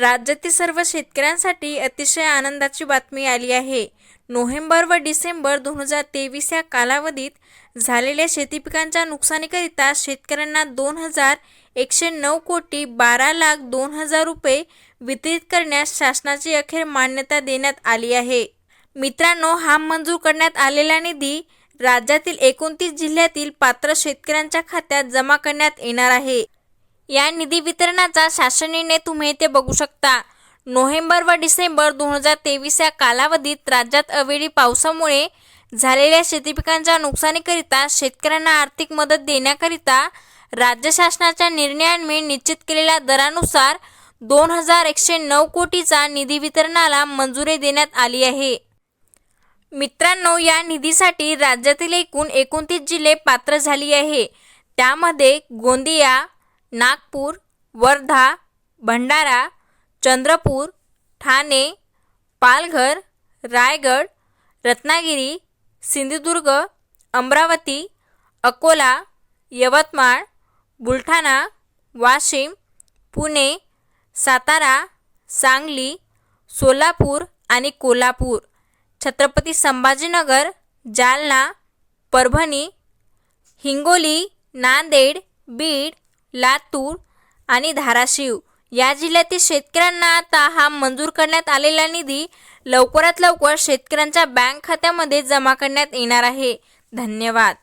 राज्यातील सर्व शेतकऱ्यांसाठी अतिशय आनंदाची बातमी आली आहे. नोव्हेंबर व डिसेंबर दोन हजार तेवीस या कालावधीत झालेल्या शेती पिकांच्या नुकसानीकरिता शेतकऱ्यांना दोन हजार एकशे नऊ कोटी बारा लाख दोन हजार रुपये वितरित करण्यास शासनाची अखेर मान्यता देण्यात आली आहे. मित्रांनो हा मंजूर करण्यात आलेला निधी राज्यातील एकोणतीस जिल्ह्यातील पात्र शेतकऱ्यांच्या खात्यात जमा करण्यात येणार आहे. या निधी वितरणाचा शासन निर्णय तुम्ही इथे बघू शकता. नोव्हेंबर व डिसेंबर दोन हजार तेवीस या कालावधीत राज्यात अवेळी पावसामुळे झालेल्या शेती पिकांच्या नुकसानीकरिता शेतकऱ्यांना आर्थिक मदत देण्याकरिता राज्य शासनाच्या निर्णयांमुळे निश्चित केलेल्या दरानुसार दोन हजार एकशे नऊ कोटीचा निधी वितरणाला मंजुरी देण्यात आली आहे. मित्रांनो या निधीसाठी राज्यातील एकूण एकोणतीस जिल्हे पात्र झाली आहे. त्यामध्ये गोंदिया नागपूर वर्धा भंडारा चंद्रपूर ठाणे पालघर रायगड रत्नागिरी सिंधुदुर्ग अमरावती अकोला यवतमाळ बुलढाणा वाशिम पुणे सातारा सांगली सोलापूर आणि कोल्हापूर. छत्रपती संभाजीनगर जालना परभणी हिंगोली नांदेड बीड लातूर आणि धाराशिव या जिल्ह्यातील शेतकऱ्यांना आता हा मंजूर करण्यात आलेला निधी लवकरात लवकर शेतकऱ्यांच्या बँक खात्यामध्ये जमा करण्यात येणार आहे. धन्यवाद.